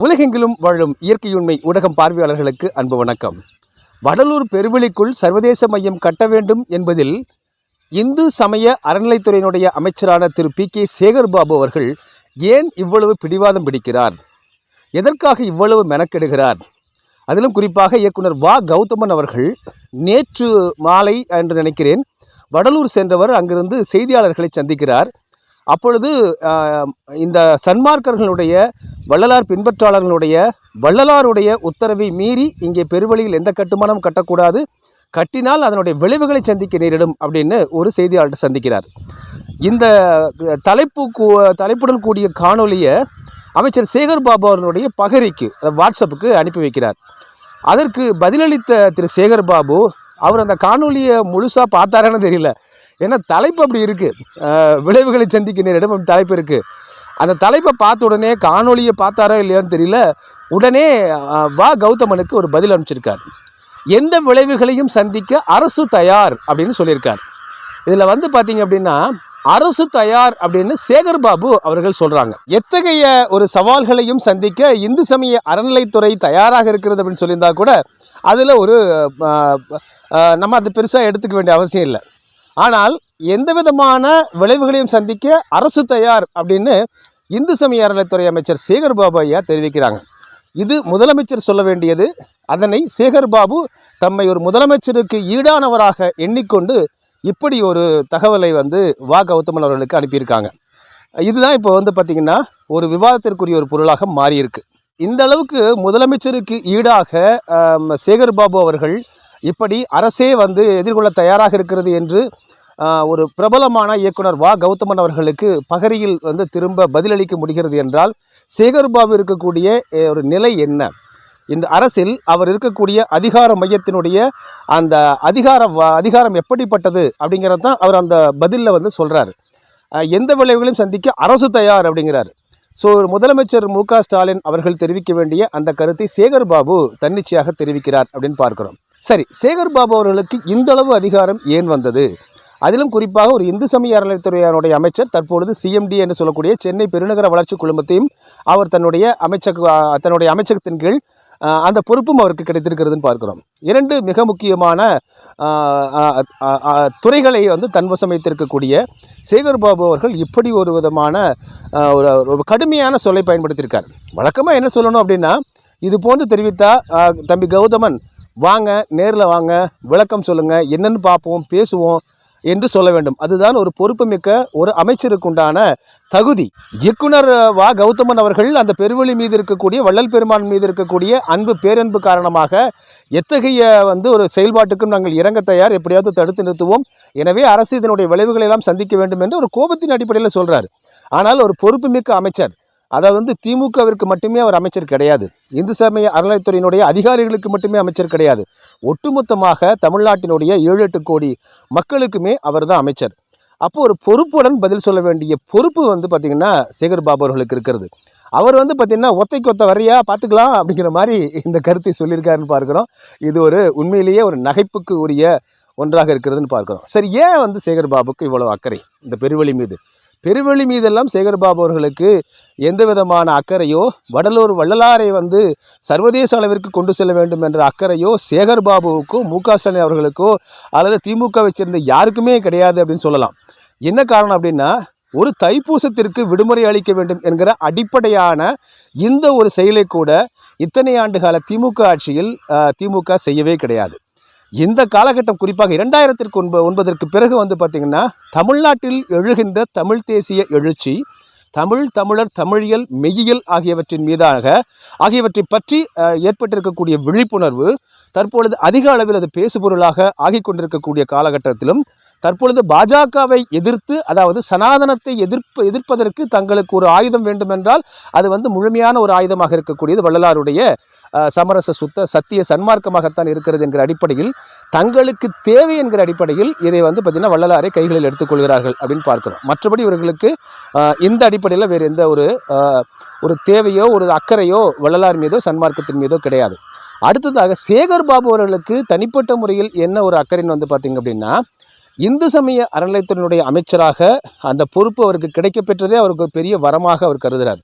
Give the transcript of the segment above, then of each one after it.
உலகெங்கிலும் வாழும் இயற்கையுண்மை ஊடகம் பார்வையாளர்களுக்கு அன்பு வணக்கம். வடலூர் பெருவெளிக்குள் சர்வதேச மையம் கட்ட வேண்டும் என்பதில் இந்து சமய அறநிலைத்துறையினுடைய அமைச்சரான திரு. பி. கே. சேகர்பாபு அவர்கள் ஏன் இவ்வளவு பிடிவாதம் பிடிக்கிறார்? எதற்காக இவ்வளவு மெனக்கெடுகிறார்? அதிலும் குறிப்பாக இயக்குனர் வா. கௌதமன் அவர்கள் நேற்று மாலை என்று நினைக்கிறேன் வடலூர் சென்றவர் அங்கிருந்து செய்தியாளர்களை சந்திக்கிறார். அப்பொழுது இந்த சன்மார்க்கர்களுடைய வள்ளலார் பின்பற்றாளர்களுடைய வள்ளலாருடைய உத்தரவை மீறி இங்கே பெருவழியில் எந்த கட்டுமானம் கட்டக்கூடாது. கட்டினால் அதனுடைய விளைவுகளை சந்திக்க நேரிடும் அப்படின்னு ஒரு செய்தியாளர் சந்திக்கிறார். இந்த தலைப்பு கூ- தலைப்புடன் கூடிய காணொலியை அமைச்சர் சேகர் பாபு அவர்களுடைய பகரிக்கு வாட்ஸ்அப்புக்கு அனுப்பி வைக்கிறார். அதற்கு பதிலளித்த திரு சேகர் பாபு அவர் அந்த காணொலியை முழுசாக பார்த்தாரான்னு தெரியல. ஏன்னா தலைப்பு அப்படி இருக்குது விளைவுகளை சந்திக்க நேரிடும் அப்படி தலைப்பு இருக்குது அந்த தலைப்பை பார்த்த உடனே காணொலியை பார்த்தாரா இல்லையான்னு தெரியல. உடனே வா கௌதமனுக்கு ஒரு பதில் அனுப்பிச்சிருக்கார். எந்த விளைவுகளையும் சந்திக்க அரசு தயார் அப்படின்னு சொல்லியிருக்கார். இதில் வந்து பார்த்தீங்க அப்படின்னா அரசு தயார் அப்படின்னு சேகர் பாபு அவர்கள் சொல்கிறாங்க எத்தகைய ஒரு சவால்களையும் சந்திக்க இந்து சமய அறநிலைத்துறை தயாராக இருக்கிறது அப்படின்னு சொல்லியிருந்தா கூட அதில் ஒரு நம்ம அது பெருசாக எடுத்துக்க வேண்டிய அவசியம் இல்லை. ஆனால் எந்த விதமான விளைவுகளையும் சந்திக்க அரசு தயார் அப்படின்னு இந்து சமய அறநிலைத்துறை அமைச்சர் சேகர் ஐயா தெரிவிக்கிறாங்க. இது முதலமைச்சர் சொல்ல வேண்டியது. அதனை சேகர் பாபு தம்மை ஒரு முதலமைச்சருக்கு ஈடானவராக எண்ணிக்கொண்டு இப்படி ஒரு தகவலை வந்து வா. கௌதமன் அவர்களுக்கு அனுப்பியிருக்காங்க. இதுதான் இப்போ வந்து பார்த்திங்கன்னா ஒரு விவாதத்திற்குரிய ஒரு பொருளாக மாறியிருக்கு. இந்த அளவுக்கு முதலமைச்சருக்கு ஈடாக சேகர்பாபு சேகர் பாபு அவர்கள் இப்படி அரசே வந்து எதிர்கொள்ள தயாராக இருக்கிறது என்று ஒரு பிரபலமான இயக்குனர் வா. கௌதமன் அவர்களுக்கு பகரியில் வந்து திரும்ப பதிலளிக்க முடிகிறது என்றால் சேகர் பாபு இருக்கக்கூடிய ஒரு நிலை என்ன? இந்த அரசில் அவர் இருக்கக்கூடிய அதிகார மையத்தினுடைய அந்த அதிகார அதிகாரம் எப்படிப்பட்டது அப்படிங்கிறது தான் அவர் அந்த பதிலில் வந்து சொல்கிறாரு எந்த விளைவுகளையும் சந்திக்க அரசு தயார் அப்படிங்கிறார். ஸோ முதலமைச்சர் மு. க. ஸ்டாலின் அவர்கள் தெரிவிக்க வேண்டிய அந்த கருத்தை சேகர் பாபு தன்னிச்சையாக தெரிவிக்கிறார் அப்படின்னு பார்க்குறோம். சரி சேகர் பாபு அவர்களுக்கு இந்தளவு அதிகாரம் ஏன் வந்தது? அதிலும் குறிப்பாக ஒரு இந்து சமய அறநிலைத்துறையினுடைய அமைச்சர் தற்பொழுது சிஎம்டி என்று சொல்லக்கூடிய சென்னை பெருநகர வளர்ச்சி குழுமத்தையும் அவர் தன்னுடைய அமைச்சக தன்னுடைய அமைச்சகத்தின் கீழ் அந்த பொறுப்பும் அவருக்கு கிடைத்திருக்கிறதுன்னு பார்க்கிறோம். இரண்டு மிக முக்கியமான துறைகளை வந்து தன்வசம் வைத்திருக்கக்கூடிய சேகர் பாபு அவர்கள் இப்படி ஒரு விதமான ஒரு ஒரு கடுமையான சொல்லை பயன்படுத்தியிருக்கார். வழக்கமாக என்ன சொல்லணும் அப்படின்னா இது போன்று தெரிவித்தா தம்பி கௌதமன் வாங்க நேரில் வாங்க விளக்கம் சொல்லுங்கள் என்னென்னு பார்ப்போம் பேசுவோம் என்று சொல்ல வேண்டும். அதுதான் ஒரு பொறுப்புமிக்க ஒரு அமைச்சருக்குண்டான தகுதி. இயக்குனர் வா. கௌதமன் அவர்கள் அந்த பெருவழி மீது இருக்கக்கூடிய வள்ளல் பெருமான் மீது இருக்கக்கூடிய அன்பு பேரன்பு காரணமாக எத்தகைய வந்து ஒரு செயல்பாட்டுக்கும் நாங்கள் இறங்க தயார். எப்படியாவது தடுத்து நிறுத்துவோம். எனவே அரசு இதனுடைய விளைவுகளை எல்லாம் சந்திக்க வேண்டும் என்று ஒரு கோபத்தின் அடிப்படையில் சொல்கிறார் ஆனால் ஒரு பொறுப்புமிக்க அமைச்சர் அதாவது வந்து திமுகவிற்கு மட்டுமே அவர் அமைச்சர் கிடையாது. இந்து சமய அறநிலைத்துறையினுடைய அதிகாரிகளுக்கு மட்டுமே அமைச்சர் கிடையாது. ஒட்டுமொத்தமாக தமிழ்நாட்டினுடைய ஏழு எட்டு கோடி மக்களுக்குமே அவர் தான் அமைச்சர். அப்போ ஒரு பொறுப்புடன் பதில் சொல்ல வேண்டிய பொறுப்பு வந்து பார்த்திங்கன்னா சேகர் பாபு அவர்களுக்கு இருக்கிறது. அவர் வந்து பார்த்திங்கன்னா ஒத்தைக்கு ஒத்த வரையா பார்த்துக்கலாம் அப்படிங்கிற மாதிரி இந்த கருத்தை சொல்லியிருக்காருன்னு பார்க்குறோம். இது ஒரு உண்மையிலேயே ஒரு நகைப்புக்கு உரிய ஒன்றாக இருக்கிறதுன்னு பார்க்குறோம். சரி ஏன் வந்து சேகர் பாபுக்கு இவ்வளோ அக்கறை? இந்த பெருவழி மீது. பெருவெளி மீதெல்லாம் சேகர்பாபு அவர்களுக்கு எந்த விதமான அக்கறையோ வடலூர் வள்ளலாரை வந்து சர்வதேச அளவிற்கு கொண்டு செல்ல வேண்டும் என்ற அக்கறையோ சேகர்பாபுவுக்கோ மு க ஸ்டாலின் அவர்களுக்கோ அல்லது திமுகவை சேர்ந்த யாருக்குமே கிடையாது அப்படின்னு சொல்லலாம். என்ன காரணம் அப்படின்னா ஒரு தைப்பூசத்திற்கு விடுமுறை அளிக்க வேண்டும் என்கிற அடிப்படையான இந்த ஒரு செயலை கூட இத்தனை ஆண்டுகால திமுக ஆட்சியில் திமுக செய்யவே கிடையாது. இந்த காலகட்டம் குறிப்பாக இரண்டாயிரத்திற்கு ஒன்ப ஒன்பதற்கு பிறகு வந்து பார்த்திங்கன்னா தமிழ்நாட்டில் எழுகின்ற தமிழ் தேசிய எழுச்சி தமிழ் தமிழர் தமிழியல் மெய்யியல் ஆகியவற்றின் மீதாக ஆகியவற்றை பற்றி ஏற்பட்டிருக்கக்கூடிய விழிப்புணர்வு தற்பொழுது அதிக அளவில் அது பேசுபொருளாக ஆகி கொண்டிருக்கக்கூடிய காலகட்டத்திலும் தற்பொழுது பாஜகவை எதிர்த்து அதாவது சனாதனத்தை எதிர்ப்பு எதிர்ப்பதற்கு தங்களுக்கு ஒரு ஆயுதம் வேண்டுமென்றால் அது வந்து முழுமையான ஒரு ஆயுதமாக இருக்கக்கூடியது வள்ளலாருடைய சமரச சுத்த சத்திய சன்மார்க்கமாகத்தான் இருக்கிறது என்கிற அடிப்படையில் தங்களுக்கு தேவை என்கிற அடிப்படையில் இதை வந்து பார்த்திங்கன்னா வள்ளலாரை கைகளில் எடுத்துக்கொள்கிறார்கள் அப்படின்னு பார்க்கிறோம். மற்றபடி இவர்களுக்கு இந்த அடிப்படையில் வேறு எந்த ஒரு ஒரு தேவையோ ஒரு அக்கறையோ வள்ளலார் மீதோ சன்மார்க்கத்தின் மீதோ கிடையாது. அடுத்ததாக சேகர் பாபு அவர்களுக்கு தனிப்பட்ட முறையில் என்ன ஒரு அக்கறைன்னு வந்து பார்த்திங்க அப்படின்னா இந்து சமய அறநிலையத்தினுடைய அமைச்சராக அந்த பொறுப்பு அவருக்கு கிடைக்கப்பெற்றதே அவருக்கு ஒரு பெரிய வரமாக அவர் கருதுகிறார்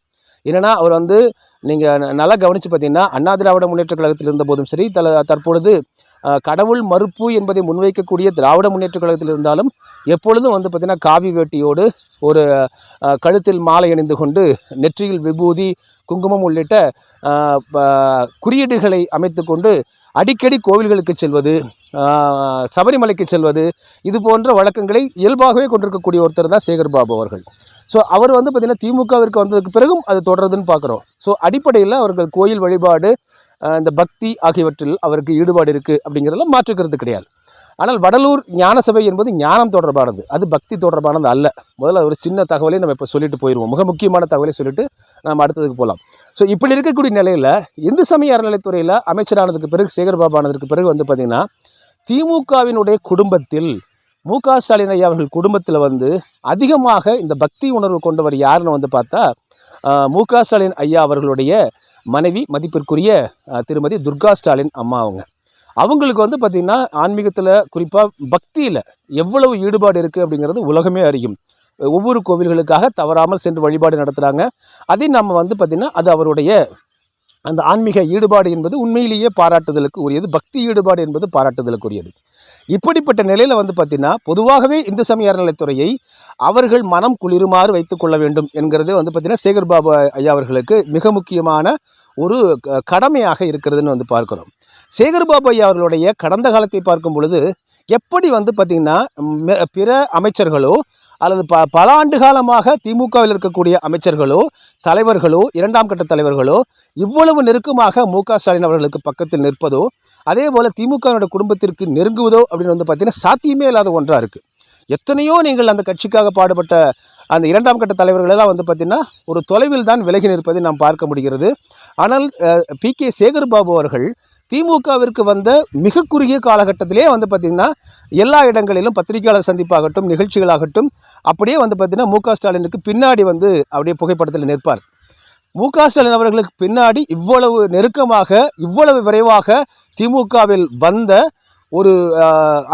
என்னென்னா அவர் வந்து நீங்கள் நல்லா கவனித்து பார்த்தீங்கன்னா அண்ணா திராவிட முன்னேற்ற கழகத்தில் இருந்த போதும் சரி தல தற்பொழுது கடவுள் மறுப்பு என்பதை முன்வைக்கக்கூடிய திராவிட முன்னேற்ற கழகத்தில் இருந்தாலும் எப்பொழுதும் வந்து பார்த்திங்கன்னா காவி வேட்டியோடு ஒரு கழுத்தில் மாலை அணிந்து கொண்டு நெற்றியில் விபூதி குங்குமம் உள்ளிட்ட ப- குறியீடுகளை அமைத்து கொண்டு அடிக்கடி கோவில்களுக்கு செல்வது சபரிமலைக்கு செல்வது இது போன்ற வழக்கங்களை இயல்பாகவே கொண்டிருக்கக்கூடிய ஒருத்தர் தான் சேகர் பாபு அவர்கள். ஸோ அவர் வந்து பார்த்திங்கன்னா திமுகவிற்கு வந்ததுக்கு பிறகும் அது தொடருதுன்னு பார்க்குறோம் ஸோ அடிப்படையில் அவர்கள் கோயில் வழிபாடு இந்த பக்தி ஆகியவற்றில் அவருக்கு ஈடுபாடு இருக்குது அப்படிங்கிறதெல்லாம் மாற்றுக்கிறது கிடையாது. ஆனால் வடலூர் ஞானசபை என்பது ஞானம் தொடர்பானது. அது பக்தி தொடர்பானது அல்ல. முதல்ல ஒரு சின்ன தகவலை நம்ம இப்போ சொல்லிட்டு போயிடுவோம் மிக முக்கியமான தகவலை சொல்லிட்டு நம்ம அடுத்ததுக்கு போகலாம் ஸோ இப்படி இருக்கக்கூடிய நிலையில் இந்து சமய அறநிலைத்துறையில் அமைச்சரானதுக்கு பிறகு சேகர் பிறகு வந்து பார்த்திங்கன்னா திமுகவினுடைய குடும்பத்தில் மு க ஸ்டாலின் ஐயா அவர்கள் குடும்பத்தில் வந்து அதிகமாக இந்த பக்தி உணர்வு கொண்டவர் யாருன்னு வந்து பார்த்தா மு க ஸ்டாலின் ஐயா அவர்களுடைய மனைவி மதிப்பிற்குரிய திருமதி துர்கா ஸ்டாலின் அம்மா அவங்க. அவங்களுக்கு வந்து பார்த்திங்கன்னா ஆன்மீகத்தில் குறிப்பாக பக்தியில் எவ்வளவு ஈடுபாடு இருக்குது அப்படிங்கிறது உலகமே அறியும். ஒவ்வொரு கோவில்களுக்காக தவறாமல் சென்று வழிபாடு நடத்துகிறாங்க அதை நம்ம வந்து பார்த்திங்கன்னா அது அவருடைய அந்த ஆன்மீக ஈடுபாடு என்பது உண்மையிலேயே பாராட்டுதலுக்கு உரியது பக்தி ஈடுபாடு என்பது பாராட்டுதலுக்கு உரியது. இப்படிப்பட்ட நிலையில் வந்து பார்த்திங்கன்னா பொதுவாகவே இந்து சமய அறநிலைத்துறையை அவர்கள் மனம் குளிருமாறு வைத்துக் கொள்ள வேண்டும் என்கிறது வந்து பார்த்திங்கன்னா சேகர் பாபு ஐயா அவர்களுக்கு மிக முக்கியமான ஒரு க- கடமையாக இருக்கிறதுன்னு வந்து பார்க்குறோம். சேகர் பாபு ஐயா அவர்களுடைய கடந்த காலத்தை பார்க்கும் பொழுது எப்படி வந்து பார்த்திங்கன்னா பிற அமைச்சர்களோ அல்லது ப பல ஆண்டு காலமாக திமுகவில் இருக்கக்கூடிய அமைச்சர்களோ தலைவர்களோ இரண்டாம் கட்ட தலைவர்களோ இவ்வளவு நெருக்கமாக மு க ஸ்டாலின் அவர்களுக்கு பக்கத்தில் நிற்பதோ அதே போல் திமுகவினுடைய குடும்பத்திற்கு நெருங்குவதோ அப்படின்னு வந்து பார்த்தீங்கன்னா சாத்தியமே இல்லாத ஒன்றாக இருக்குது எத்தனையோ நீங்கள் அந்த கட்சிக்காக பாடுபட்ட அந்த இரண்டாம் கட்ட தலைவர்களெல்லாம் வந்து பார்த்திங்கன்னா ஒரு தொலைவில் தான் விலகி நிற்பதை நாம் பார்க்க முடிகிறது. ஆனால் பி கே சேகர் பாபு அவர்கள் திமுகவிற்கு வந்த மிக குறுகிய காலகட்டத்திலே வந்து பார்த்திங்கன்னா எல்லா இடங்களிலும் பத்திரிகையாளர் சந்திப்பாகட்டும் நிகழ்ச்சிகளாகட்டும் அப்படியே வந்து பார்த்திங்கன்னா மு ஸ்டாலினுக்கு பின்னாடி வந்து அப்படியே புகைப்படத்தில் நிற்பார். மு ஸ்டாலின் அவர்களுக்கு பின்னாடி இவ்வளவு நெருக்கமாக இவ்வளவு விரைவாக திமுகவில் வந்த ஒரு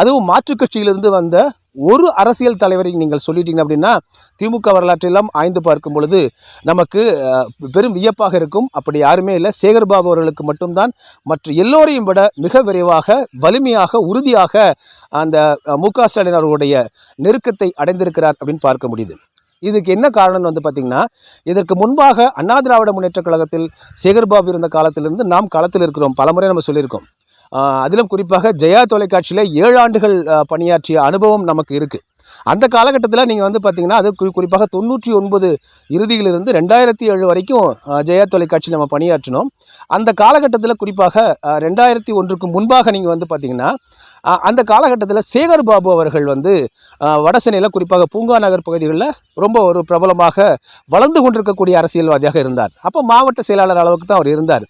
அதுவும் மாற்றுக் கட்சியிலிருந்து வந்த ஒரு அரசியல் தலைவரை நீங்கள் சொல்லிட்டீங்க அப்படின்னா திமுக வரலாற்றெல்லாம் ஆய்ந்து பார்க்கும் பொழுது நமக்கு பெரும் வியப்பாக இருக்கும். அப்படி யாருமே இல்லை. சேகர்பாபு அவர்களுக்கு மட்டும்தான். மற்ற எல்லோரையும் விட மிக விரைவாக வலிமையாக உறுதியாக அந்த மு க ஸ்டாலின் அவர்களுடைய நெருக்கத்தை அடைந்திருக்கிறார் அப்படின்னு பார்க்க முடியுது. இதுக்கு என்ன காரணம்னு வந்து பார்த்திங்கன்னா இதற்கு முன்பாக அண்ணா திராவிட முன்னேற்றக் கழகத்தில் சேகர்பாபு இருந்த காலத்திலிருந்து நாம் களத்தில் இருக்கிறோம். பலமுறை நம்ம சொல்லியிருக்கோம். அதிலும் குறிப்பாக ஜெயா தொலைக்காட்சியில் ஏழு ஆண்டுகள் பணியாற்றிய அனுபவம் நமக்கு இருக்குது அந்த காலகட்டத்தில் நீங்கள் வந்து பார்த்தீங்கன்னா அது குறி- குறிப்பாக தொண்ணூற்றி ஒன்பது இறுதியிலிருந்து ரெண்டாயிரத்தி ஏழு வரைக்கும் ஜெயா தொலைக்காட்சி நம்ம பணியாற்றினோம். அந்த காலகட்டத்தில் குறிப்பாக ரெண்டாயிரத்தி ஒன்றுக்கு முன்பாக நீங்கள் வந்து பார்த்தீங்கன்னா அந்த காலகட்டத்தில் சேகர் பாபு அவர்கள் வந்து வடசென்னையில் குறிப்பாக பூங்கா நகர் பகுதிகளில் ரொம்ப ஒரு பிரபலமாக வளர்ந்து கொண்டிருக்கக்கூடிய அரசியல்வாதியாக இருந்தார். அப்போ மாவட்ட செயலாளர் அளவுக்கு தான் அவர் இருந்தார்.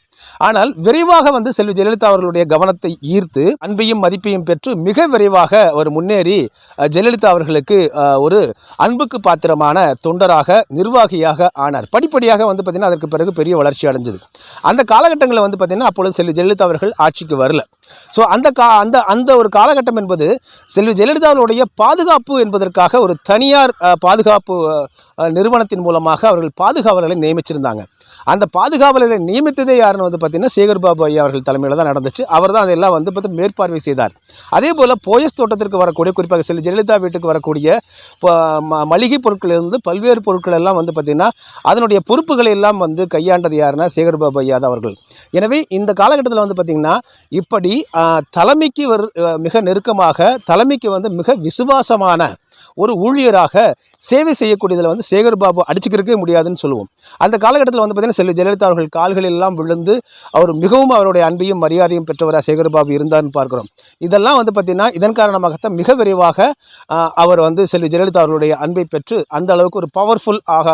ஆனால் விரைவாக வந்து செல்வி ஜெயலலிதா அவர்களுடைய கவனத்தை ஈர்த்து அன்பையும் மதிப்பையும் பெற்று மிக விரைவாக அவர் முன்னேறி ஜெயலலிதா அவர்களுக்கு ஒரு அன்புக்கு பாத்திரமான தொண்டராக நிர்வாகியாக ஆனார். படிப்படியாக வந்து பார்த்திங்கன்னா அதற்கு பிறகு பெரிய வளர்ச்சி அடைஞ்சது. அந்த காலகட்டங்களில் வந்து பார்த்திங்கன்னா அப்பொழுது செல்வி ஜெயலலிதா அவர்கள் ஆட்சிக்கு வரல. ஸோ அந்த கா அந்த அந்த ஒரு காலகட்டம் என்பது செல்வி ஜெயலலிதாவுடைய பாதுகாப்பு என்பதற்காக ஒரு தனியார் பாதுகாப்பு நிறுவனத்தின் மூலமாக அவர்கள் பாதுகாவலர்களை நியமிச்சிருந்தாங்க. அந்த பாதுகாவலர்களை நியமித்ததே யாருன்னு வந்து பார்த்தீங்கன்னா சேகர் பாபு ஐயா அவர்கள் தலைமையில் தான் நடந்துச்சு. அவர் தான் அதெல்லாம் வந்து பார்த்து மேற்பார்வை செய்தார். அதே போல் போயஸ் தோட்டத்திற்கு வரக்கூடிய குறிப்பாக செல்வி ஜெயலலிதா வீட்டுக்கு வரக்கூடிய ப- ம- மளிகை பொருட்களிலிருந்து பல்வேறு பொருட்கள் எல்லாம் வந்து பார்த்திங்கன்னா அதனுடைய பொறுப்புகளை எல்லாம் வந்து கையாண்டது யாருன்னா சேகர் பாபு ஐயா அவர்கள். எனவே இந்த காலகட்டத்தில் வந்து பார்த்திங்கன்னா இப்படி தலைமைக்கு மிக நெருக்கமாக தலைமைக்கு வந்து மிக விசுவாசமான ஒரு ஊழியராக சேவை செய்யக்கூடியதில் வந்து சேகர் பாபு அடிச்சுக்கிறக்கே முடியாதுன்னு சொல்லுவோம். அந்த காலகட்டத்தில் வந்து பார்த்திங்கன்னா செல்வி ஜெயலலிதா அவர்கள் கால்களில் எல்லாம் விழுந்து அவர் மிகவும் அவருடைய அன்பையும் மரியாதையும் பெற்றவராக சேகர் பாபு இருந்தார்னு பார்க்கிறோம். இதெல்லாம் வந்து பார்த்திங்கன்னா இதன் காரணமாகத்தான் மிக விரைவாக அவர் வந்து செல்வி ஜெயலலிதா அவர்களுடைய அன்பை பெற்று அந்த அளவுக்கு ஒரு பவர்ஃபுல் ஆக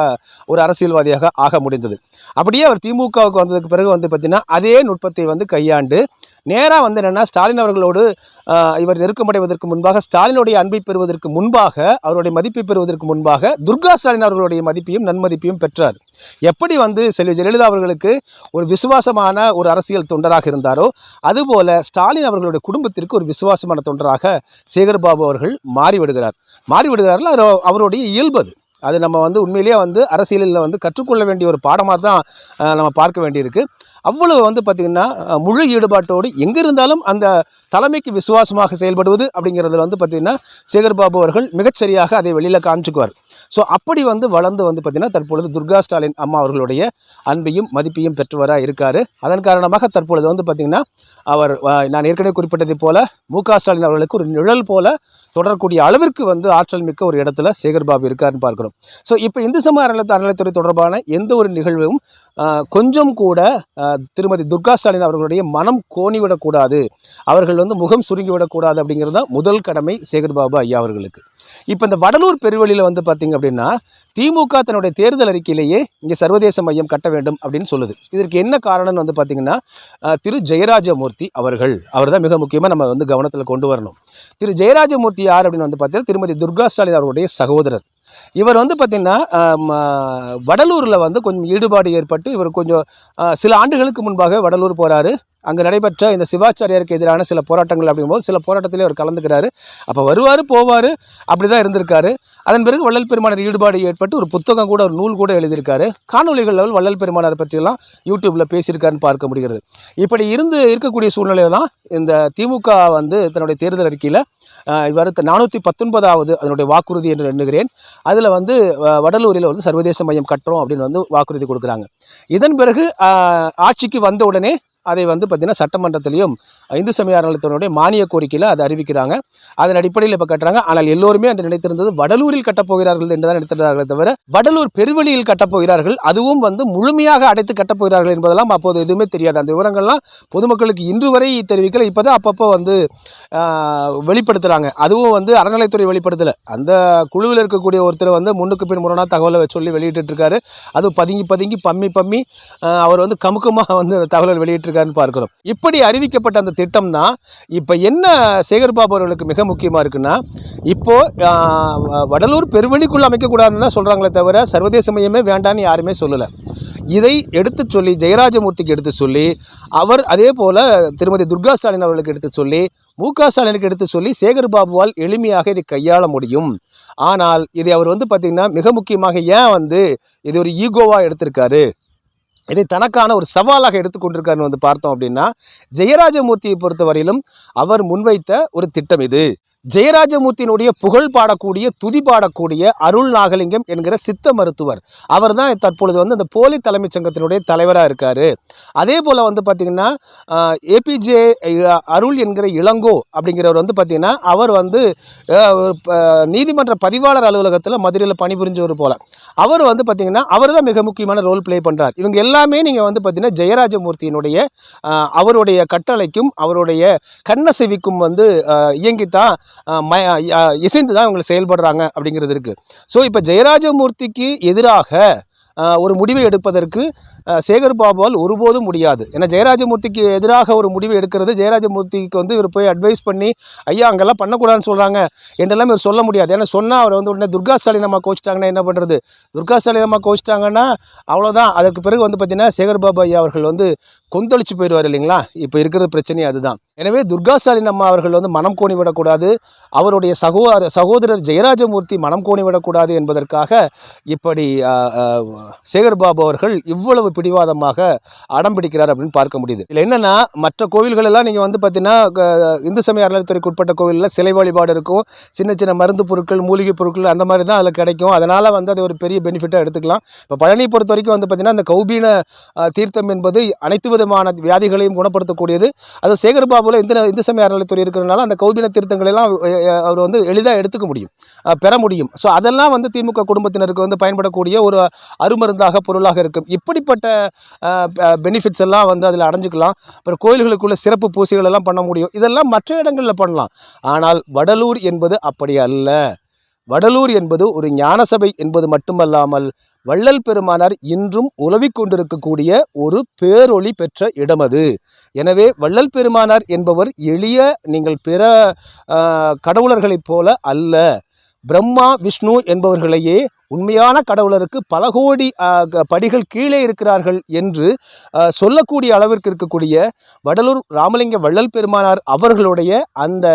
ஒரு அரசியல்வாதியாக ஆக முடிந்தது. அப்படியே அவர் திமுகவுக்கு வந்ததுக்கு பிறகு வந்து பார்த்திங்கன்னா அதே நுட்பத்தை வந்து கையாண்டு நேராக வந்து என்னென்னா ஸ்டாலின் அவர்களோடு இவர் நெருக்கமடைவதற்கு முன்பாக ஸ்டாலினுடைய அன்பை பெறுவதற்கு முன்பாக அவருடைய மதிப்பை பெறுவதற்கு முன்பாக துர்கா ஸ்டாலின் அவர்களுடைய மதிப்பையும் நன்மதிப்பையும் பெற்றார். எப்படி வந்து செல்வி ஜெயலலிதா அவர்களுக்கு ஒரு விசுவாசமான ஒரு அரசியல் தொண்டராக இருந்தாரோ அதுபோல ஸ்டாலின் அவர்களுடைய குடும்பத்திற்கு ஒரு விசுவாசமான தொண்டராக சேகர் பாபு அவர்கள் மாறிவிடுகிறார். மாறிவிடுகிறார்கள் அது அவருடைய இயல்பது அது. நம்ம வந்து உண்மையிலேயே வந்து அரசியலில் வந்து கற்றுக்கொள்ள வேண்டிய ஒரு பாடமாக தான் நம்ம பார்க்க வேண்டியிருக்கு. அவ்வளவு வந்து பார்த்திங்கன்னா முழு ஈடுபாட்டோடு எங்கே இருந்தாலும் அந்த தலைமைக்கு விசுவாசமாக செயல்படுவது அப்படிங்கிறதுல வந்து பார்த்திங்கன்னா சேகர் பாபு அவர்கள் மிகச்சரியாக அதை வெளியில் காமிச்சுக்குவார். ஸோ அப்படி வந்து வளர்ந்து வந்து பார்த்திங்கன்னா தற்பொழுது துர்கா ஸ்டாலின் அம்மா அவர்களுடைய அன்பையும் மதிப்பையும் பெற்றவராக இருக்கார். அதன் காரணமாக தற்பொழுது வந்து பார்த்திங்கன்னா அவர் நான் ஏற்கனவே குறிப்பிட்டதைப் போல மு ஸ்டாலின் அவர்களுக்கு ஒரு நிழல் போல தொடரக்கூடிய அளவிற்கு வந்து ஆற்றல் மிக்க ஒரு இடத்துல சேகர் பாபு இருக்காருன்னு பார்க்குறோம். ஸோ இப்போ இந்து சமய அறநிலையத்துறை தொடர்பான எந்த ஒரு நிகழ்வும் கொஞ்சம் கூட திருமதி துர்கா ஸ்டாலின் அவர்களுடைய மனம் கோணிவிடக்கூடாது. அவர்கள் வந்து முகம் சுருங்கிவிடக்கூடாது அப்படிங்கிறது தான் முதல் கடமை சேகர் பாபு ஐயா அவர்களுக்கு. இப்போ இந்த வடலூர் பெருவெளியில் வந்து பார்த்தீங்க அப்படின்னா திமுக தன்னுடைய தேர்தல் அறிக்கையிலேயே இங்கே சர்வதேச மையம் கட்ட வேண்டும் அப்படின்னு சொல்லுது. இதற்கு என்ன காரணம்னு வந்து பார்த்திங்கன்னா திரு ஜெயராஜமூர்த்தி அவர்கள். அவர் தான் மிக முக்கியமாக நம்ம வந்து கவனத்தில் கொண்டு வரணும். திரு ஜெயராஜமூர்த்தி யார் அப்படின்னு வந்து பார்த்தீங்கன்னா திருமதி துர்கா ஸ்டாலின் அவருடைய சகோதரர். இவர் வந்து பார்த்திங்கன்னா வடலூரில் வந்து கொஞ்சம் ஈடுபாடு ஏற்பட்டு இவர் கொஞ்சம் சில ஆண்டுகளுக்கு முன்பாக வடலூர் போகிறாரு அங்கே நடைபெற்ற இந்த சிவாச்சாரியாருக்கு எதிரான சில போராட்டங்கள் அப்படிங்கும்போது சில போராட்டத்திலே அவர் கலந்துக்கிறாரு. அப்போ வருவார் போவார் அப்படி தான் இருந்திருக்காரு. அதன் பிறகு வள்ளல் பெருமானார் ஈடுபாடு ஏற்பட்டு ஒரு புத்தகம் கூட ஒரு நூல் கூட எழுதியிருக்காரு. காணொலிகள் லெவல் வள்ளல் பெருமானார் பற்றியெல்லாம் யூடியூப்பில் பேசியிருக்காருன்னு பார்க்க முடிகிறது. இப்படி இருந்து இருக்கக்கூடிய சூழ்நிலையில் தான் இந்த திமுக வந்து தன்னுடைய தேர்தல் அறிக்கையில் இவர் நானூற்றி பத்தொன்பதாவது அதனுடைய வாக்குறுதி என்று எண்ணுகிறேன். அதில் வந்து வடலூரில் வந்து சர்வதேச மையம் கட்டுறோம் அப்படின்னு வந்து வாக்குறுதி கொடுக்குறாங்க. இதன் பிறகு ஆட்சிக்கு வந்த உடனே அதை வந்து பார்த்திங்கன்னா சட்டமன்றத்திலையும் இந்து சமய அறநிலையத்தினுடைய மானிய கோரிக்கையில் அதை அறிவிக்கிறாங்க. அதன் அடிப்படையில் இப்போ கட்டுறாங்க. ஆனால் எல்லோருமே அந்த நினைத்திருந்தது வடலூரில் கட்டப்போகிறார்கள் என்று தான் நினைத்திருந்தார்களே தவிர வடலூர் பெருவெளியில் கட்டப்போகிறார்கள். அதுவும் வந்து முழுமையாக அடைத்து கட்டப்போகிறார்கள் என்பதெல்லாம் அப்போது எதுவுமே தெரியாது. அந்த விவரங்கள்லாம் பொதுமக்களுக்கு இன்று வரை தெரிவிக்கல. இப்போ தான் அப்பப்போ வந்து வெளிப்படுத்துகிறாங்க அதுவும் வந்து அறநிலைத்துறை வெளிப்படுத்தலை. அந்த குழுவில் இருக்கக்கூடிய ஒருத்தர் வந்து முன்னுக்கு பின் முரணா தகவலை சொல்லி வெளியிட்டு இருக்காரு அதுவும் பதுங்கி பதுங்கி பம்மி பம்மி அவர் வந்து கமுக்கமாக வந்து அந்த வெளியிட்டிருக்காரு. வெளியிட்டிருக்காருன்னு பார்க்கிறோம் இப்படி அறிவிக்கப்பட்ட அந்த திட்டம் தான் இப்போ என்ன சேகர் பாபு அவர்களுக்கு மிக முக்கியமாக இருக்குன்னா இப்போ வடலூர் பெருவெளிக்குள்ளே அமைக்கக்கூடாதுன்னு தான் சொல்கிறாங்களே தவிர சர்வதேச மையமே வேண்டான்னு யாருமே சொல்லலை. இதை எடுத்து சொல்லி ஜெயராஜமூர்த்திக்கு எடுத்து சொல்லி அவர் அதே போல் திருமதி துர்கா ஸ்டாலின் அவர்களுக்கு எடுத்து சொல்லி மு க ஸ்டாலினுக்கு எடுத்து சொல்லி சேகர் பாபுவால் எளிமையாக இதை கையாள முடியும். ஆனால் இதை அவர் வந்து பார்த்திங்கன்னா மிக முக்கியமாக ஏன் வந்து இது ஒரு ஈகோவாக எடுத்திருக்காரு? இதை தனக்கான ஒரு சவாலாக எடுத்துக்கொண்டிருக்காருன்னு வந்து பார்த்தோம் அப்படின்னா ஜெயராஜமூர்த்தியை பொறுத்தவரையிலும் அவர் முன்வைத்த ஒரு திட்டம் இது. ஜெயராஜமூர்த்தியினுடைய புகழ் பாடக்கூடிய துதி பாடக்கூடிய அருள் நாகலிங்கம் என்கிற சித்த மருத்துவர். அவர் தான் தற்பொழுது வந்து அந்த போலி தலைமைச் சங்கத்தினுடைய தலைவராக இருக்கார். அதே போல் வந்து பார்த்திங்கன்னா ஏபிஜே அருள் என்கிற இளங்கோ அப்படிங்கிறவர் வந்து பார்த்திங்கன்னா அவர் வந்து நீதிமன்ற பதிவாளர் அலுவலகத்தில் மதுரையில் பணிபுரிஞ்சவர் போல். அவர் வந்து பார்த்திங்கன்னா அவர் தான் மிக முக்கியமான ரோல் ப்ளே பண்ணுறார் இவங்க எல்லாமே நீங்கள் வந்து பார்த்திங்கன்னா ஜெயராஜமூர்த்தியினுடைய அவருடைய கட்டளைக்கும் அவருடைய கண்ணசெவிக்கும் வந்து இயங்கித்தான் இசைந்து தான் இவங்க செயல்படுறாங்க அப்படிங்கிறது இருக்குது ஸோ இப்போ ஜெயராஜமூர்த்திக்கு எதிராக ஒரு முடிவை எடுப்பதற்கு சேகர் பாபுவால் ஒருபோதும் முடியாது. ஏன்னா ஜெயராஜமூர்த்திக்கு எதிராக ஒரு முடிவை எடுக்கிறது ஜெயராஜமூர்த்திக்கு வந்து இவர் போய் அட்வைஸ் பண்ணி ஐயா அங்கெல்லாம் பண்ணக்கூடாதுன்னு சொல்கிறாங்க என்றெல்லாம் இவர் சொல்ல முடியாது. ஏன்னா சொன்னால் அவர் வந்து உடனே துர்கா ஸ்டாலின் அம்மா கோச்சிட்டாங்கன்னா என்ன பண்ணுறது துர்கா ஸ்டாலின் அம்மா கோச்சிட்டாங்கன்னா அவ்வளோதான் அதற்கு பிறகு வந்து பார்த்திங்கன்னா சேகர் பாபு ஐயா அவர்கள் வந்து கொந்தளிச்சு போயிடுவார் இல்லைங்களா? இப்போ இருக்கிற பிரச்சனையே அதுதான். எனவே துர்கா ஸ்டாலின் அம்மா அவர்கள் வந்து மனம் கோணி விடக்கூடாது. அவருடைய சகோதர சகோதரர் ஜெயராஜமூர்த்தி மனம் கோணி விடக்கூடாது என்பதற்காக இப்படி சேகர் பாபு அவர்கள் இவ்வளவு பிடிவாதமாக அடம் பிடிக்கிறார் அப்படின்னு பார்க்க முடியுது. இதில் என்னென்னா மற்ற கோவில்களெல்லாம் நீங்கள் வந்து பார்த்தீங்கன்னா க- இந்து சமய அறநிலைத்துறைக்கு உட்பட்ட கோவிலில் சிலை வழிபாடு இருக்கும். சின்ன சின்ன மருந்து பொருட்கள் மூலிகை பொருட்கள் அந்த மாதிரி தான் அதில் கிடைக்கும். அதனால் வந்து அது ஒரு பெரிய பெனிஃபிட்டாக எடுத்துக்கலாம். இப்போ பழனியை பொறுத்த வரைக்கும் வந்து பார்த்திங்கன்னா அந்த கௌபீன தீர்த்தம் என்பது அனைத்து விதமான வியாதிகளையும் குணப்படுத்தக்கூடியது. அது சேகர் பாபுல இந்து இந்து சமய அறநிலைத்துறை இருக்கிறதுனால அந்த கௌபின திருத்தங்களெல்லாம் அவர் வந்து எளிதாக எடுத்துக்க முடியும். பெற முடியும். ஸோ அதெல்லாம் வந்து திமுக குடும்பத்தினருக்கு வந்து பயன்படக்கூடிய ஒரு அருமருந்தாக பொருளாக இருக்கும். இப்படிப்பட்ட பெனிஃபிட்ஸ் எல்லாம் வந்து அதில் அடைஞ்சுக்கலாம். அப்புறம் கோயில்களுக்குள்ள சிறப்பு பூசைகள் எல்லாம் பண்ண முடியும். இதெல்லாம் மற்ற இடங்களில் பண்ணலாம். ஆனால் வடலூர் என்பது அப்படி அல்ல. வடலூர் என்பது ஒரு ஞானசபை என்பது மட்டுமல்லாமல் வள்ளல் பெருமானார் இன்றும் உலவிக் கொண்டிருக்கக்கூடிய ஒரு பேரொளி பெற்ற இடம் அது. எனவே வள்ளல் பெருமானார் என்பவர் எளிய நீங்கள் பிற கடவுளர்களைப் போல அல்ல. பிரம்மா விஷ்ணு என்பவர்களையே உண்மையான கடவுளருக்கு பல கோடி க- படிகள் கீழே இருக்கிறார்கள் என்று சொல்லக்கூடிய அளவிற்கு இருக்கக்கூடிய வடலூர் ராமலிங்க வள்ளல் பெருமானார் அவர்களுடைய அந்த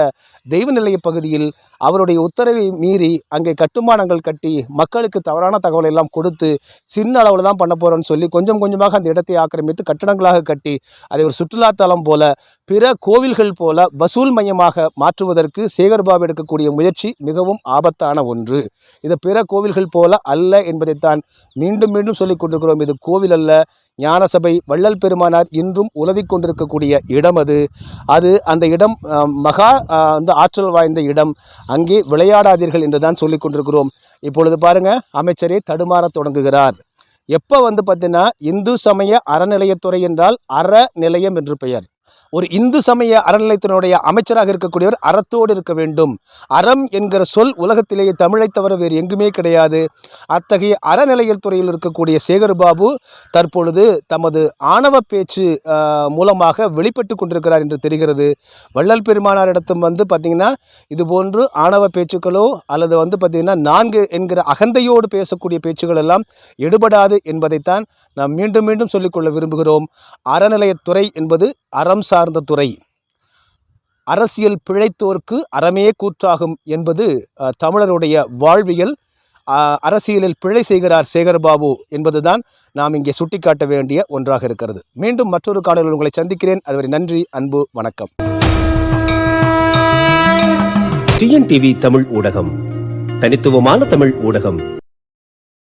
தெய்வ நிலைய பகுதியில் அவருடைய உத்தரவை மீறி அங்கே கட்டுமானங்கள் கட்டி மக்களுக்கு தவறான தகவலை எல்லாம் கொடுத்து சின்ன அளவில் தான் பண்ண போகிறோன்னு சொல்லி கொஞ்சம் கொஞ்சமாக அந்த இடத்தை ஆக்கிரமித்து கட்டடங்களாக கட்டி அதை ஒரு சுற்றுலாத்தலம் போல பிற கோவில்கள் போல வசூல் மையமாக மாற்றுவதற்கு சேகர்பாபு எடுக்கக்கூடிய முயற்சி மிகவும் ஆபத்தான ஒன்று. இதை பிற கோவில்கள் போல போல அல்ல என்பதைத்தான் மீண்டும் மீண்டும் சொல்லிக் கொண்டிருக்கிறோம் இது கோவில் அல்ல ஞானசபை வள்ளல் பெருமானார் இன்றும் உலவிக் கொண்டிருக்கக்கூடிய இடம் அது. அது அந்த இடம் மகா வந்து ஆற்றல் வாய்ந்த இடம். அங்கே விளையாடாதீர்கள் என்று தான் சொல்லிக் கொண்டிருக்கிறோம். இப்பொழுது பாருங்க அமைச்சரே தடுமாறத் தொடங்குகிறார். எப்போ வந்து பார்த்தீங்கன்னா இந்து சமய அறநிலையத்துறை என்றால் அறநிலையம் என்று பெயர். ஒரு இந்து சமய அறநிலையத்தினுடைய அமைச்சராக இருக்கக்கூடியவர் அறத்தோடு இருக்க வேண்டும். அறம் என்கிற சொல் உலகத்திலேயே தமிழை தவிர வேறு எங்குமே கிடையாது. அத்தகைய அறநிலையல் துறையில் இருக்கக்கூடிய சேகர்பாபு தற்பொழுது தமது ஆணவ பேச்சு மூலமாக வெளிப்பட்டு கொண்டிருக்கிறார் என்று தெரிகிறது. வள்ளல் பெருமானாரிடத்தும் வந்து பார்த்திங்கன்னா இது போன்று ஆணவ பேச்சுக்களோ அல்லது வந்து பார்த்திங்கன்னா நான்கு என்கிற அகந்தையோடு பேசக்கூடிய பேச்சுகள் எல்லாம் எடுபடாது என்பதைத்தான் நாம் மீண்டும் மீண்டும் சொல்லிக்கொள்ள விரும்புகிறோம். அறநிலையத்துறை என்பது அறம் சார்ந்த துறை. அரசியல் பிழைத்தோர்க்கு அறமே கூற்றாகும் என்பது தமிழருடைய வாழ்வியல். அரசியலில் பிழை செய்கிறார் சேகர்பாபு என்பதுதான் நாம் இங்கே சுட்டிக்காட்ட வேண்டிய ஒன்றாக இருக்கிறது. மீண்டும் மற்றொரு காணொலியில் உங்களை சந்திக்கிறேன். அதுவரை நன்றி அன்பு வணக்கம். டிஎன்டிவி தமிழ் ஊடகம். தனித்துவமான தமிழ் ஊடகம்.